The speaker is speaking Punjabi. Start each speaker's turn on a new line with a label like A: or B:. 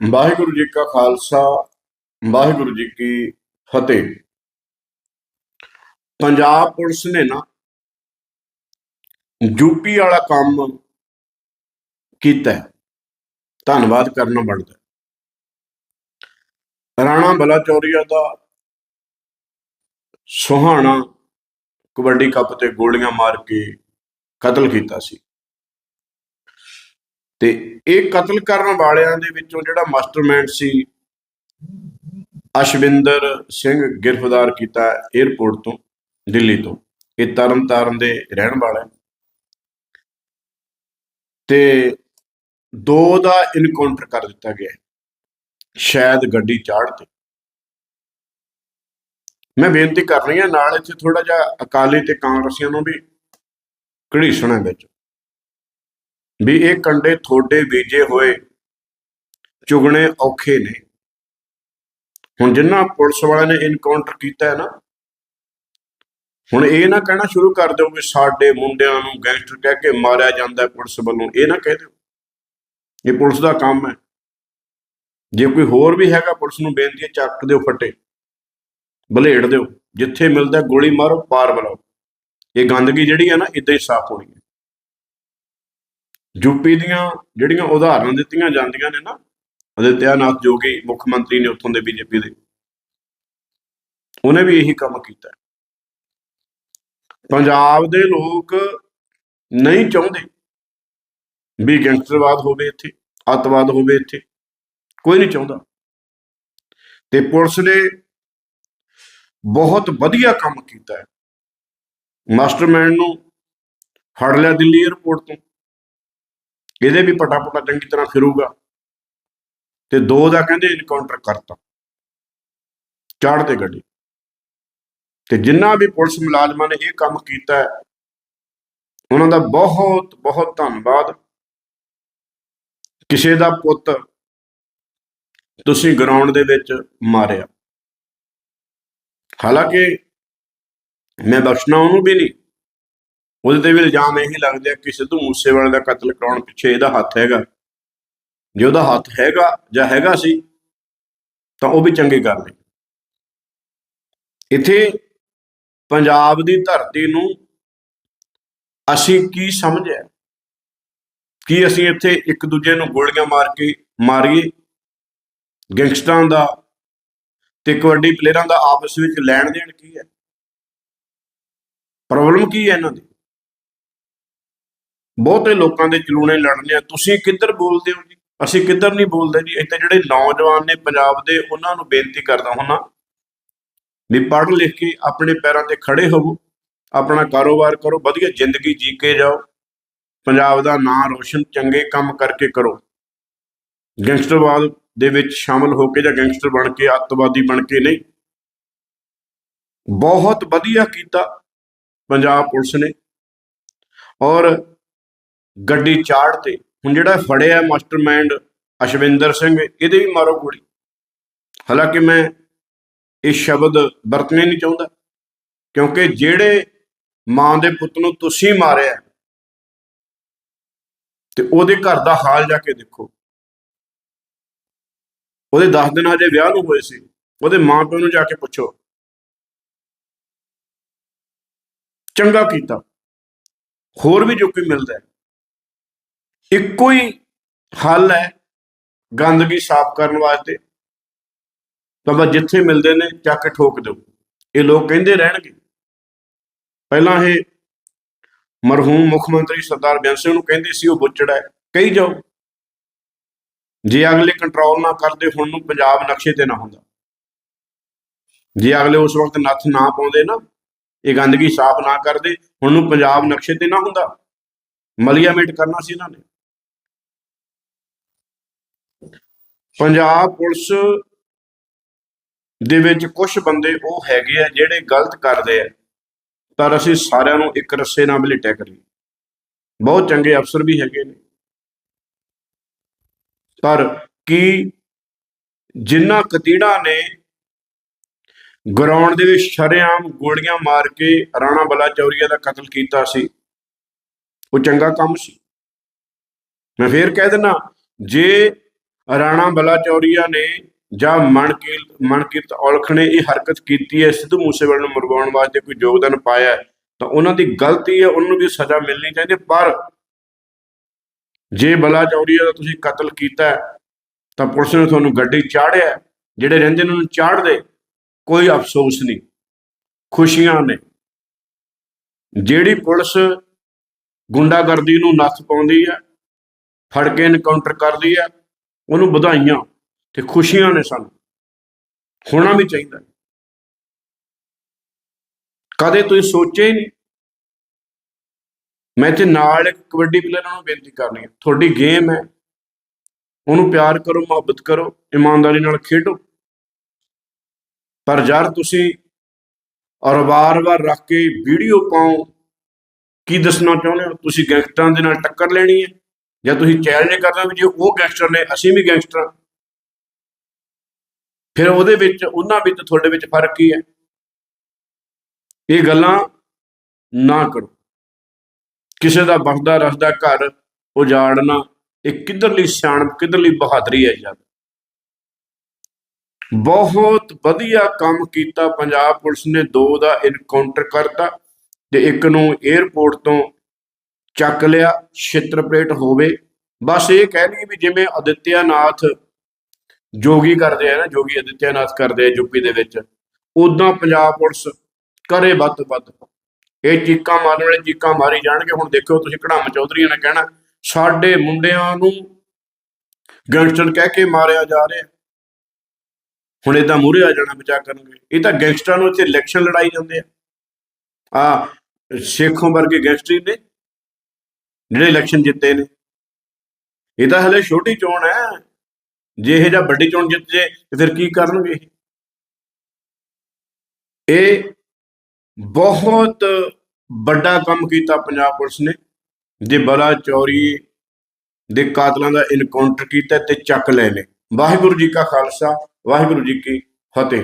A: ਵਾਹਿਗੁਰੂ ਜੀ ਕਾ ਖਾਲਸਾ, ਵਾਹਿਗੁਰੂ ਜੀ ਕੀ ਫਤਿਹ। ਪੰਜਾਬ ਪੁਲਿਸ ਨੇ ਨਾ ਯੂਪੀ ਵਾਲਾ ਕੰਮ ਕੀਤਾ ਧੰਨਵਾਦ ਕਰਨਾ ਬਣਦਾ ਰਾਣਾ ਬਲਾਚੌਰੀਆ ਦਾ ਸੁਹਾਣਾ ਕਬੱਡੀ ਕੱਪ ਤੇ ਗੋਲੀਆਂ ਮਾਰ ਕੇ ਕਤਲ ਕੀਤਾ ਸੀ। ਤੇ ਇਹ ਕਤਲ ਕਰਨ ਵਾਲਿਆਂ ਦੇ ਵਿੱਚੋਂ ਜਿਹੜਾ ਮਾਸਟਰਮਾਈਂਡ ਸੀ, ਅਸ਼ਵਿੰਦਰ ਸਿੰਘ ਗ੍ਰਿਫਤਾਰ ਕੀਤਾ 에ਅਰਪੋਰਟ ਤੋਂ, ਦਿੱਲੀ ਤੋਂ। ਇਹ ਤਰਨਤਾਰਨ ਦੇ ਰਹਿਣ ਵਾਲਾ ਤੇ ਦੋ ਦਾ ਇਨਕਾਊਂਟਰ ਕਰ ਦਿੱਤਾ ਗਿਆ ਸ਼ਾਇਦ ਗੱਡੀ ਚਾੜ ਤੇ। ਮੈਂ ਬੇਨਤੀ ਕਰ ਰਹੀ ਹਾਂ, ਨਾਲ ਇੱਥੇ ਥੋੜਾ ਜਿਹਾ ਅਕਾਲੀ ਤੇ ਕਾਂਗਰਸੀਆਂ ਨੂੰ ਵੀ ਘੜੀਸਣਾ ਵਿੱਚ। ਵੀ ਇਹ ਕੰਡੇ ਥੋੜੇ ਬੀਜੇ ਹੋਏ ਚੁਗਣੇ ਔਖੇ ਨੇ। ਹੁਣ ਜਿੰਨਾ ਪੁਲਿਸ ਵਾਲਿਆਂ ਨੇ ਇਨਕਾਊਂਟਰ ਕੀਤਾ ਹੈ ਨਾ, ਹੁਣ ਇਹ ਨਾ ਕਹਿਣਾ ਸ਼ੁਰੂ ਕਰ ਦਿਓ ਵੀ ਸਾਡੇ ਮੁੰਡਿਆਂ ਨੂੰ ਗੈਂਗਸਟਰ ਕਹਿ ਕੇ ਮਾਰਿਆ ਜਾਂਦਾ ਹੈ ਪੁਲਿਸ ਵੱਲੋਂ, ਇਹ ਨਾ ਕਹਿ ਦਿਓ। ਇਹ ਪੁਲਿਸ ਦਾ ਕੰਮ ਹੈ। ਜੇ ਕੋਈ ਹੋਰ ਵੀ ਹੈਗਾ ਪੁਲਿਸ ਨੂੰ ਬੇਨਤੀ ਹੈ, ਚੱਕ ਦਿਓ ਫੱਟੇ, ਬਲੇਡ ਦਿਓ, ਜਿੱਥੇ ਮਿਲਦਾ ਗੋਲੀ ਮਾਰੋ, ਪਾਰ ਬੁਲਾਓ ਇਹ ਗੰਦਗੀ ਜਿਹੜੀ ਹੈ ਨਾ, ਇਦਾਂ ਹੀ ਸਾਫ਼ ਹੋਣੀ ਹੈ। ਯੂਪੀ ਦੀਆਂ ਜਿਹੜੀਆਂ ਉਦਾਹਰਨਾਂ ਦਿੱਤੀਆਂ ਜਾਂਦੀਆਂ ਨੇ ਨਾ ਅਦਿੱਤਿਆਨਾਥ ਜੋਗੀ ਮੁੱਖ ਮੰਤਰੀ ਨੇ ਉੱਥੋਂ ਦੇ ਬੀਜੇਪੀ ਦੇ। ਉਹਨੇ ਵੀ ਇਹੀ ਕੰਮ ਕੀਤਾ। ਪੰਜਾਬ ਦੇ ਲੋਕ ਨਹੀਂ ਚਾਹੁੰਦੇ ਵੀ ਗੈਂਗਸਟਰਵਾਦ ਹੋਵੇ ਇੱਥੇ, ਅੱਤਵਾਦ ਹੋਵੇ ਇੱਥੇ। ਕੋਈ ਨਹੀਂ ਚਾਹੁੰਦਾ। ਤੇ ਪੁਲਿਸ ਨੇ ਬਹੁਤ ਵਧੀਆ ਕੰਮ ਕੀਤਾ ਹੈ। ਮਾਸਟਰਮਾਈਂਡ ਨੂੰ ਫੜ ਲਿਆ ਦਿੱਲੀ 에ਅਰਪੋਰਟ ਤੋਂ। ਇਹਦੇ ਵੀ ਪਟਾ ਪਟਾ ਚੰਗੀ ਤਰ੍ਹਾਂ ਫਿਰੂਗਾ। ਤੇ ਦੋ ਦਾ ਕਹਿੰਦੇ ਇਨਕਾਊਂਟਰ ਕਰਤਾ। ਚਾੜ ਤੇ ਗੱਡੀ। ਤੇ ਜਿੰਨਾ ਵੀ ਪੁਲਿਸ ਮੁਲਾਜ਼ਮਾਂ ਨੇ ਇਹ ਕੰਮ ਕੀਤਾ ਉਹਨਾਂ ਦਾ ਬਹੁਤ ਬਹੁਤ ਧੰਨਵਾਦ। ਕਿਸੇ ਦਾ ਪੁੱਤ ਤੁਸੀਂ ਗਰਾਊਂਡ ਦੇ ਵਿੱਚ ਮਾਰਿਆ। ਹਾਲਾਂਕਿ ਮੈਂ ਬਖਸ਼ਣਾ ਉਹਨੂੰ ਵੀ ਨਹੀਂ। ਉਹਦੇ ਤੇ ਵੀ ਇਲਜ਼ਾਮ ਇਹੀ ਲੱਗਦੇ ਆ ਕਿ ਸਿੱਧੂ ਮੂਸੇਵਾਲੇ ਦਾ ਕਤਲ ਕਰਾਉਣ ਪਿੱਛੇ ਇਹਦਾ ਹੱਥ ਹੈਗਾ। ਜੇ ਉਹਦਾ ਹੱਥ ਹੈਗਾ ਜਾਂ ਹੈਗਾ ਸੀ, ਤਾਂ ਉਹ ਵੀ ਚੰਗੀ ਗੱਲ ਨਹੀਂ ਇੱਥੇ ਪੰਜਾਬ ਦੀ ਧਰਤੀ ਨੂੰ ਅਸੀਂ ਕੀ ਸਮਝਿਆ? ਕੀ ਅਸੀਂ ਇੱਥੇ ਇੱਕ ਦੂਜੇ ਨੂੰ ਗੋਲੀਆਂ ਮਾਰ ਕੇ ਮਾਰੀਏ? ਗੈਂਗਸਟਰਾਂ ਦਾ ਤੇ ਕਬੱਡੀ ਪਲੇਅਰਾਂ ਦਾ ਆਪਸ ਵਿੱਚ ਲੈਣ ਦੇਣ ਕੀ ਹੈ? ਪ੍ਰੋਬਲਮ ਕੀ ਹੈ ਇਹਨਾਂ ਦੀ? ਬਹੁਤੇ ਲੋਕਾਂ ਦੇ ਚਲੂਣੇ ਲੜਨੇ ਆ। ਤੁਸੀਂ ਕਿੱਧਰ ਬੋਲਦੇ ਹੋ ਜੀ? ਅਸੀਂ ਕਿੱਧਰ ਨਹੀਂ ਬੋਲਦੇ ਜੀ? ਇੱਥੇ ਜਿਹੜੇ ਨੌਜਵਾਨ ਨੇ ਪੰਜਾਬ ਦੇ, ਉਹਨਾਂ ਨੂੰ ਬੇਨਤੀ ਕਰਦਾ ਹੁਣਾ ਵੀ ਪੜ੍ਹ ਲਿਖ ਕੇ ਆਪਣੇ ਪੈਰਾਂ ਤੇ ਖੜੇ ਹੋਵੋ, ਆਪਣਾ ਕਾਰੋਬਾਰ ਕਰੋ, ਵਧੀਆ ਜ਼ਿੰਦਗੀ ਜੀ ਕੇ ਜਾਓ, ਪੰਜਾਬ ਦਾ ਨਾਂ ਰੋਸ਼ਨ, ਚੰਗੇ ਕੰਮ ਕਰਕੇ ਕਰੋ। ਗੈਂਗਸਟਰਵਾਦ ਦੇ ਵਿੱਚ ਸ਼ਾਮਲ ਹੋ ਕੇ ਜਾਂ ਗੈਂਗਸਟਰ ਬਣ ਕੇ, ਅੱਤਵਾਦੀ ਬਣ ਕੇ ਨਹੀਂ। ਬਹੁਤ ਵਧੀਆ ਕੀਤਾ ਪੰਜਾਬ ਪੁਲਿਸ ਨੇ। ਔਰ ਗੱਡੀ ਚਾੜ ਤੇ। ਹੁਣ ਜਿਹੜਾ ਫੜਿਆ ਮਾਸਟਰਮਾਈਂਡ ਅਸ਼ਵਿੰਦਰ ਸਿੰਘ, ਇਹਦੇ ਵੀ ਮਾਰੋ ਗੋਲੀ। ਹਾਲਾਂਕਿ ਮੈਂ ਇਹ ਸ਼ਬਦ ਵਰਤਣੇ ਨਹੀਂ ਚਾਹੁੰਦਾ, ਕਿਉਂਕਿ ਜਿਹੜੇ ਮਾਂ ਦੇ ਪੁੱਤ ਨੂੰ ਤੁਸੀਂ ਮਾਰਿਆ ਤੇ ਉਹਦੇ ਘਰ ਦਾ ਹਾਲ ਜਾ ਕੇ ਦੇਖੋ। ਉਹਦੇ 10 ਦਿਨ ਹਜੇ ਵਿਆਹ ਨੂੰ ਹੋਏ ਸੀ, ਉਹਦੇ ਮਾਂ ਪਿਓ ਨੂੰ ਜਾ ਕੇ ਪੁੱਛੋ। ਚੰਗਾ ਕੀਤਾ। ਹੋਰ ਵੀ ਜੋ ਕੋਈ ਮਿਲਦਾ ਹੈ ਇੱਕੋ ਹੀ ਹੱਲ ਹੈ ਗੰਦਗੀ ਸਾਫ਼ ਕਰਨ ਵਾਸਤੇ। ਤਾਂ ਬਸ ਜਿੱਥੇ ਮਿਲਦੇ ਨੇ, ਚੱਕ ਕੇ ਠੋਕ ਦਿਓ। ਇਹ ਲੋਕ ਕਹਿੰਦੇ ਰਹਿਣਗੇ। ਪਹਿਲਾਂ ਇਹ ਮਰਹੂਮ ਮੁੱਖ ਮੰਤਰੀ ਸਰਦਾਰ ਬੇਅੰਤ ਸਿੰਘ ਨੂੰ ਕਹਿੰਦੇ ਸੀ, ਉਹ ਬੁੱਚੜ ਹੈ। ਕਹੀ ਜਾਓ, ਜੇ ਅਗਲੇ ਕੰਟਰੋਲ ਨਾ ਕਰਦੇ, ਹੁਣ ਨੂੰ ਪੰਜਾਬ ਨਕਸ਼ੇ ਤੇ ਨਾ ਹੁੰਦਾ। ਜੇ ਅਗਲੇ ਉਸ ਵਕਤ ਨੱਥ ਨਾ ਪਾਉਂਦੇ ਨਾ, ਇਹ ਗੰਦਗੀ ਸਾਫ਼ ਨਾ ਕਰਦੇ, ਹੁਣ ਨੂੰ ਪੰਜਾਬ ਨਕਸ਼ੇ ਤੇ ਨਾ ਹੁੰਦਾ। ਮਲੀਆਮੇਟ ਕਰਨਾ ਸੀ ਇਹਨਾਂ ਨੇ। ਪੰਜਾਬ ਪੁਲਿਸ ਦੇ ਵਿੱਚ ਕੁਝ ਬੰਦੇ ਉਹ ਹੈਗੇ ਆ ਜਿਹੜੇ ਗਲਤ ਕਰਦੇ ਆ। ਪਰ ਅਸੀਂ ਸਾਰਿਆਂ ਨੂੰ ਇੱਕ ਰੱਸੇ ਨਾਲ ਬਲੇਟਿਆ ਕਰੀਏ। ਬਹੁਤ ਚੰਗੇ ਅਫਸਰ ਵੀ ਹੈਗੇ ਨੇ। ਪਰ ਕੀ ਜਿਨ੍ਹਾਂ ਕਤੀੜਾਂ ਨੇ ਗਰਾਊਂਡ ਦੇ ਵਿੱਚ ਸ਼ਰੇਆਮ ਗੋਲੀਆਂ ਮਾਰ ਕੇ ਰਾਣਾ ਬਲਾਚੌਰੀਆ ਦਾ ਕਤਲ ਕੀਤਾ ਸੀ, ਉਹ ਚੰਗਾ ਕੰਮ ਸੀ। ਮੈਂ ਫੇਰ ਕਹਿ ਦਿੰਦਾ, ਜੇ ਰਾਣਾ ਬਲਾਚੌਰੀਆ ਨੇ ਜਾਂ ਮਨਕੀਰ ਮਨਕੀਰਤ ਔਲਖ ਨੇ ਇਹ ਹਰਕਤ ਕੀਤੀ ਹੈ, ਸਿੱਧੂ ਮੂਸੇਵਾਲੇ ਨੂੰ ਮਰਵਾਉਣ ਵਾਸਤੇ ਕੋਈ ਯੋਗਦਾਨ ਪਾਇਆ ਤਾਂ ਉਹਨਾਂ ਦੀ ਗਲਤੀ ਹੈ, ਉਹਨਾਂ ਨੂੰ ਵੀ ਸਜ਼ਾ ਮਿਲਣੀ ਚਾਹੀਦੀ ਪਰ ਜੇ ਬਲਾਚੌਰੀਆ ਦਾ ਤੁਸੀਂ ਕਤਲ ਕੀਤਾ ਤਾਂ ਪੁਲਿਸ ਨੇ ਤੁਹਾਨੂੰ ਗੱਡੀ ਚਾੜਿਆ ਜਿਹੜੇ ਰਹਿੰਦੇ ਉਹਨਾਂ ਨੂੰ ਚਾੜਦੇ ਕੋਈ ਅਫਸੋਸ ਨਹੀਂ, ਖੁਸ਼ੀਆਂ ਨੇ। ਜਿਹੜੀ ਪੁਲਿਸ ਗੁੰਡਾਗਰਦੀ ਨੂੰ ਨੱਥ ਪਾਉਂਦੀ ਹੈ, ਫੜ ਕੇ ਐਨਕਾਊਂਟਰ ਕਰਦੀ ਹੈ ਉਹਨੂੰ ਵਧਾਈਆਂ ਤੇ ਖੁਸ਼ੀਆਂ ਨੇ ਸਾਨੂੰ। ਹੋਣਾ ਵੀ ਚਾਹੀਦਾ। ਕਦੇ ਤੁਸੀਂ ਸੋਚਿਆ ਹੀ ਨਹੀਂ। ਮੈਂ ਤੇ ਨਾਲ ਇੱਕ ਕਬੱਡੀ ਪਲੇਅਰਾਂ ਨੂੰ ਬੇਨਤੀ ਕਰਨੀ ਹੈ। ਤੁਹਾਡੀ ਗੇਮ ਹੈ। ਉਹਨੂੰ ਪਿਆਰ ਕਰੋ, ਮੁਹੱਬਤ ਕਰੋ, ਇਮਾਨਦਾਰੀ ਨਾਲ ਖੇਡੋ। ਪਰ ਯਾਰ ਤੁਸੀਂ ਔਰ ਵਾਰ-ਵਾਰ ਰੱਖ ਕੇ ਵੀਡੀਓ ਪਾਓ। ਕੀ ਦੱਸਣਾ ਚਾਹੁੰਦੇ ਹੋ? ਤੁਸੀਂ ਗੈਂਗਸਟਰਾਂ ਦੇ ਨਾਲ ਟੱਕਰ ਲੈਣੀ ਹੈ। ਜਾਂ ਤੁਸੀਂ ਚੈਲੰਜ ਕਰਦੇ ਹੋ ਵੀ ਜੇ ਉਹ ਗੈਂਗਸਟਰ ਨੇ, ਅਸੀਂ ਵੀ ਗੈਂਗਸਟਰ ਹਾਂ। ਫਿਰ ਉਹਦੇ ਵਿੱਚ, ਉਹਨਾਂ ਵਿੱਚ, ਤੁਹਾਡੇ ਵਿੱਚ ਫ਼ਰਕ ਕੀ ਹੈ? ਇਹ ਗੱਲਾਂ ਨਾ ਕਰੋ। ਕਿਸੇ ਦਾ ਬਸਦਾ ਰਸਦਾ ਘਰ, ਉਜਾੜਨਾ, ਇਹ ਕਿੱਧਰਲੀ ਸਿਆਣਪ, ਕਿੱਧਰਲੀ ਬਹਾਦਰੀ ਹੈ ਯਾਰ। ਬਹੁਤ ਵਧੀਆ ਕੰਮ ਕੀਤਾ ਪੰਜਾਬ ਪੁਲਿਸ ਨੇ, ਦੋ ਦਾ ਇਨਕਾਊਂਟਰ ਕਰਤਾ ਤੇ ਇੱਕ ਨੂੰ 에ਅਰਪੋਰਟ ਤੋਂ ਚੱਕ ਲਿਆ, ਛਿੱਤਰ ਪਲੇਟ ਹੋਵੇ। ਬਸ ਇਹ ਕਹਿ ਲਈਏ ਵੀ ਜਿਵੇਂ ਅਦਿੱਤਿਆਨਾਥ ਜੋਗੀ ਕਰਦੇ ਆ ਨਾ, ਜੋਗੀ ਅਦਿੱਤਿਆਨਾਥ ਕਰਦੇ ਆ ਯੂਪੀ ਦੇ ਵਿੱਚ ਉਦਾਂ ਪੰਜਾਬ ਪੁਲਿਸ ਕਰੇ ਵੱਧ ਤੋਂ ਵੱਧ। ਇਹ ਚੀਕਾਂ ਮਾਰਨ ਵਾਲੇ ਚੀਕਾਂ ਮਾਰੀ ਜਾਣਗੇ। ਹੁਣ ਦੇਖਿਓ ਤੁਸੀਂ ਕੜਾਮ ਚੌਧਰੀਆਂ ਨੇ ਕਹਿਣਾ, ਸਾਡੇ ਮੁੰਡਿਆਂ ਨੂੰ ਗੈਂਗਸਟਰ ਕਹਿ ਕੇ ਮਾਰਿਆ ਜਾ ਰਿਹਾ। ਹੁਣ ਇਦਾਂ ਮੂਹਰੇ ਆ ਜਾਣਾ ਬਚਾ ਕਰਨਗੇ। ਇਹ ਤਾਂ ਗੈਂਗਸਟਰਾਂ ਨੂੰ ਇੱਥੇ ਇਲੈਕਸ਼ਨ ਲੜਾਈ ਜਾਂਦੇ ਆ। ਆ ਸੇਖੋਂ ਵਰਗੇ ਗੈਂਗਸਟਰ ਨੇ। ਜਿਹੜੇ ਇਲੈਕਸ਼ਨ ਜਿੱਤੇ ਨੇ। ਇਹ ਤਾਂ ਹਲੇ ਛੋਟੀ ਚੋਣ ਹੈ। ਜੇ ਇਹ ਜਾਂ ਵੱਡੀ ਚੋਣ ਜਿੱਤ ਜੇ ਫਿਰ ਕੀ ਕਰਨਗੇ? ਇਹ? ਬਹੁਤ ਵੱਡਾ ਕੰਮ ਕੀਤਾ ਪੰਜਾਬ ਪੁਲਿਸ ਨੇ। ਜੇ ਬਲਾ ਚੌਰੀ ਦੇ ਕਾਤਲਾਂ ਦਾ ਇਨਕਾਊਂਟਰ ਕੀਤਾ ਤੇ ਚੱਕ ਲਏ ਨੇ। ਵਾਹਿਗੁਰੂ ਜੀ ਕਾ ਖਾਲਸਾ, ਵਾਹਿਗੁਰੂ ਜੀ ਕੀ ਫਤਿਹ।